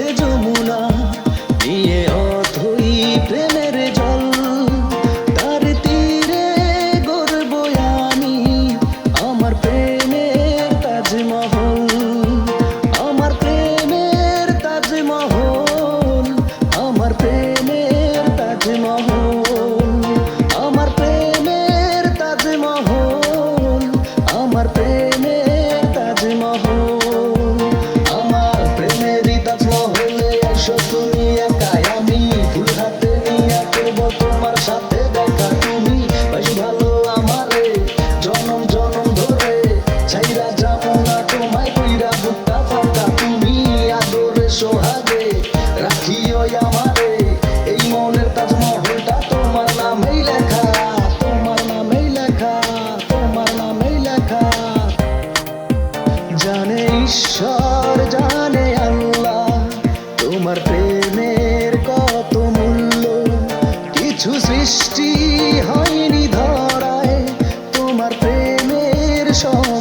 গেছে সাথে দেখা তুমি বেশ ভালো আমারে, জনম জনম ধরে। ছাইরা যাব না তোমায় কইরা বুকটা ফাটা তুমি সোহাগে। সৃষ্টি হয়নি ধরায়। তোমার প্রেমের সময়